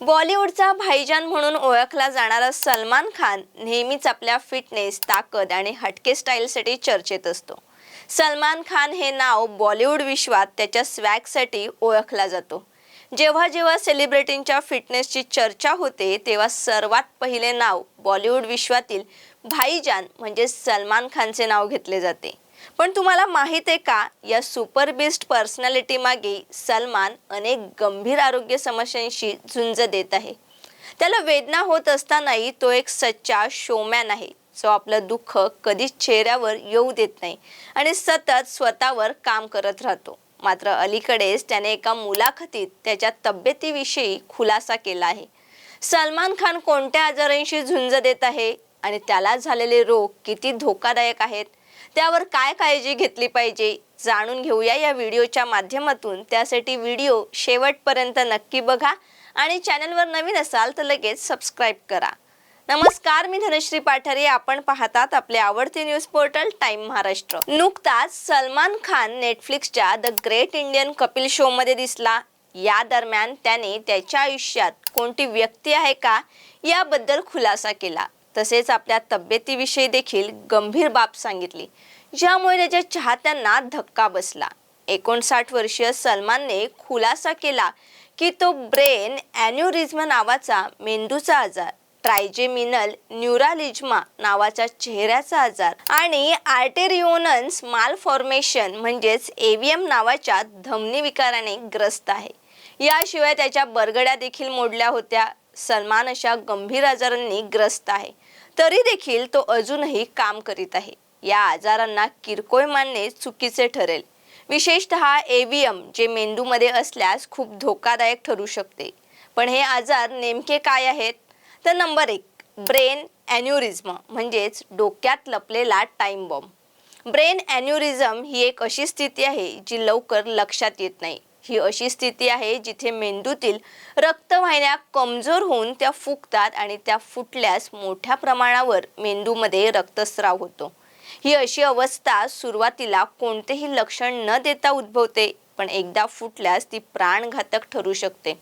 बॉलिवूडचा भाईजान म्हणून ओळखला जाणारा सलमान खान नेहमीच आपल्या फिटनेस ताकद आणि हटके स्टाईलसाठी चर्चेत असतो. सलमान खान हे नाव बॉलिवूड विश्वात त्याच्या स्वॅगसाठी ओळखला जातो. जेव्हा जेव्हा सेलिब्रिटींच्या फिटनेसची चर्चा होते तेव्हा सर्वात पहिले नाव बॉलिवूड विश्वातील भाईजान म्हणजे सलमान खानचे नाव घेतले जाते. पण तुम्हाला माहीत आहे का या सुपर बेस्ट पर्सनॅलिटी मागे सलमान अनेक गंभीर आरोग्य समस्यांशी झुंज देत आहे. त्याला वेदना होत असतानाही तो एक सच्चा शोमॅन आहे. जो आपलं दुःख कधीच चेहऱ्यावर येऊ देत नाही आणि सतत स्वतःवर काम करत राहतो. मात्र अलीकडेच त्याने एका मुलाखतीत त्याच्या तब्येतीविषयी खुलासा केला आहे. सलमान खान कोणत्या आजारांशी झुंज देत आहे आणि त्याला झालेले रोग किती धोकादायक आहेत त्यावर काय काळजी घेतली पाहिजे जाणून घेऊया या व्हिडिओच्या माध्यमातून. त्यासाठी व्हिडिओ शेवटपर्यंत नक्की बघा आणि चॅनलवर नवीन असाल तर लगेच सबस्क्राईब करा. नमस्कार मी धनश्री पाठारे. आपण पाहतात आपले आवडते न्यूज पोर्टल टाइम महाराष्ट्र. नुकताच सलमान खान नेटफ्लिक्सच्या the great Indian Kapil show मध्ये दिसला. या दरम्यान त्याने त्याच्या आयुष्यात कोणती व्यक्ती आहे का याबद्दल खुलासा केला. तसेच आपल्या तब्येतीविषयी देखील गंभीर बाब सांगितली. ज्यामुळे त्याच्या चाहत्यांना धक्का बसला. एकोणसाठ वर्षीय सलमानने खुलासा केला की तो ब्रेन अॅन्युरिझम नावाचा मेंदूचा आजार ट्रायजेमिनल न्यूरालिज्मा नावाचा चेहऱ्याचा आजार आणि आर्टेरिओनन्स मालफॉर्मेशन म्हणजेच एव्हीएम नावाच्या धमनी विकाराने ग्रस्त आहे. याशिवाय त्याच्या बरगड्या देखील मोडल्या होत्या. सलमान अशा गंभीर आजारांनी ग्रस्त आहे. तरी देखील तो अजूनही काम करीत आहे. या आजारांना किरकोळ मानणे चुकीचे ठरेल. विशेषतः एव्हीएम जे मेंदूमध्ये असल्यास खूप धोकादायक ठरू शकते. पण हे आजार नेमके काय आहेत? तर नंबर एक ब्रेन ॲन्युरिझम म्हणजेच डोक्यात लपलेला टाईम बॉम्ब. ब्रेन ॲन्युरिझम ही एक अशी स्थिती आहे जी लवकर लक्षात येत नाही. ही अशी स्थिती आहे जिथे मेंदूतील रक्तवाहिन्या कमजोर होऊन त्या फुगतात आणि त्या फुटल्यास मोठ्या प्रमाणावर मेंदूमध्ये रक्तस्राव होतो. ही अशी अवस्था सुरुवातीला कोणतेही लक्षण न देता उद्भवते पण एकदा फुटल्यास ती प्राणघातक ठरू शकते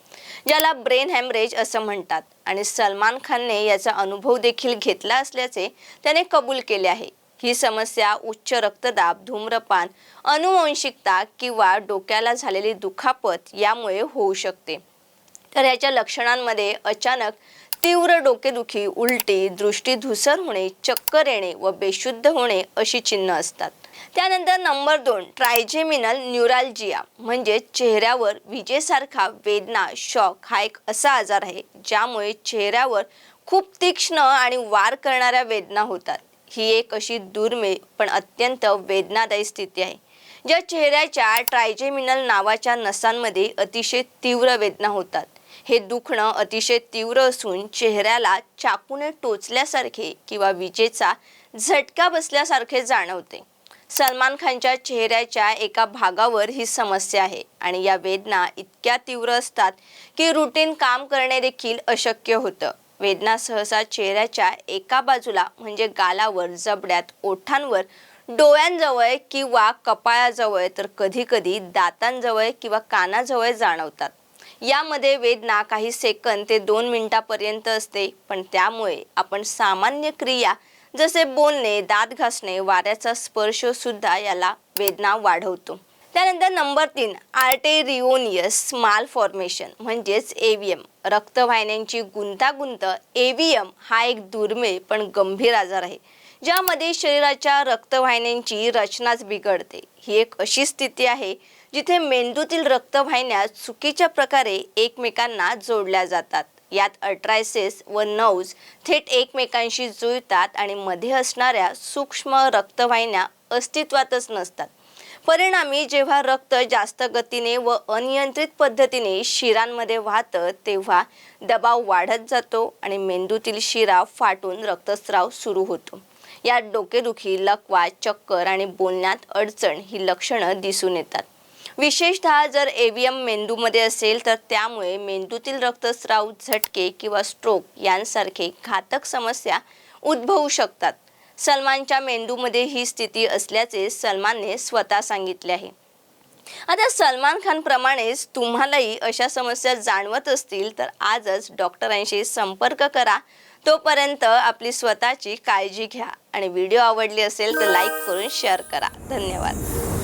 ज्याला ब्रेन हॅमरेज असं म्हणतात. आणि सलमान खानने याचा अनुभव देखील घेतला असल्याचे त्याने कबूल केले आहे. ही समस्या उच्च रक्तदाब धूम्रपान अनुवंशिकता किंवा डोक्याला झालेली दुखापत यामुळे होऊ शकते. तर याच्या लक्षणांमध्ये अचानक तीव्र डोकेदुखी उलटी दृष्टी धुसर होणे चक्कर येणे व बेशुद्ध होणे अशी चिन्ह असतात. त्यानंतर नंबर दोन ट्रायजेमिनल न्यूराल्जिया म्हणजे चेहऱ्यावर विजेसारखा वेदना शॉक हा एक असा आजार आहे ज्यामुळे चेहऱ्यावर खूप तीक्ष्ण आणि वार करणाऱ्या वेदना होतात. ही एक अशी दुर्मिळ पण अत्यंत वेदनादायी स्थिती आहे. ज्या चेहऱ्याच्या ट्रायजेमिनल नावाच्या नसांमध्ये अतिशय तीव्र वेदना होतात. हे दुखणं अतिशय तीव्र असून चेहऱ्याला चाकूने टोचल्यासारखे किंवा विजेचा झटका बसल्यासारखे जाणवते. सलमान खानच्या चेहऱ्याच्या एका भागावर ही समस्या आहे आणि या वेदना इतक्या तीव्र असतात की रुटीन काम करणे देखील अशक्य होतं. वेदना सहसा चेहऱ्याच्या एका बाजूला म्हणजे गालावर जबड्यात ओठांवर डोळ्यांजवळ किंवा कपाळाजवळ तर कधीकधी दातांजवळ किंवा कानाजवळ जाणवतात. यामध्ये वेदना काही सेकंद ते दोन मिनिटापर्यंत असते पण त्यामुळे आपण सामान्य क्रिया जसे बोलणे दात घासणे वाऱ्याचा स्पर्श सुद्धा याला वेदना वाढवतो. त्यानंतर नंबर तीन आर्टेरिओनियस माल फॉर्मेशन म्हणजेच एव्हीएम रक्तवाहिन्यांची गुंतागुंत एव्हीएम हा एक दुर्मिळ पण गंभीर आजार आहे ज्यामध्ये शरीराच्या रक्तवाहिन्यांची रचनाच बिघडते. ही एक अशी स्थिती आहे जिथे मेंदूतील रक्तवाहिन्या चुकीच्या प्रकारे एकमेकांना जोडल्या जातात. यात अल्ट्रायसेस व नौज थेट एकमेकांशी जुळतात आणि मध्ये असणाऱ्या सूक्ष्म रक्तवाहिन्या अस्तित्वातच नसतात. परिणामी जेव्हा रक्त जास्त गतीने व अनियंत्रित पद्धतीने शिरांमध्ये वाहतं तेव्हा दबाव वाढत जातो आणि मेंदूतील शिरा फाटून रक्तस्राव सुरू होतो. यात डोकेदुखी लकवा चक्कर आणि बोलण्यात अडचण ही लक्षणं दिसून येतात. विशेषतः जर एव्हीएम मेंदूमध्ये असेल तर त्यामुळे मेंदूतील रक्तस्राव झटके किंवा स्ट्रोक यांसारखे घातक समस्या उद्भवू शकतात. सलमानच्या मेंदूमध्ये ही स्थिती असल्याचे सलमानने स्वतः सांगितले आहे. आता सलमान खान प्रमाणेच तुम्हालाही अशा समस्या जाणवत असतील तर आजच डॉक्टरांशी संपर्क करा. तोपर्यंत आपली स्वतःची काळजी घ्या आणि व्हिडिओ आवडली असेल तर लाईक करून शेअर करा. धन्यवाद.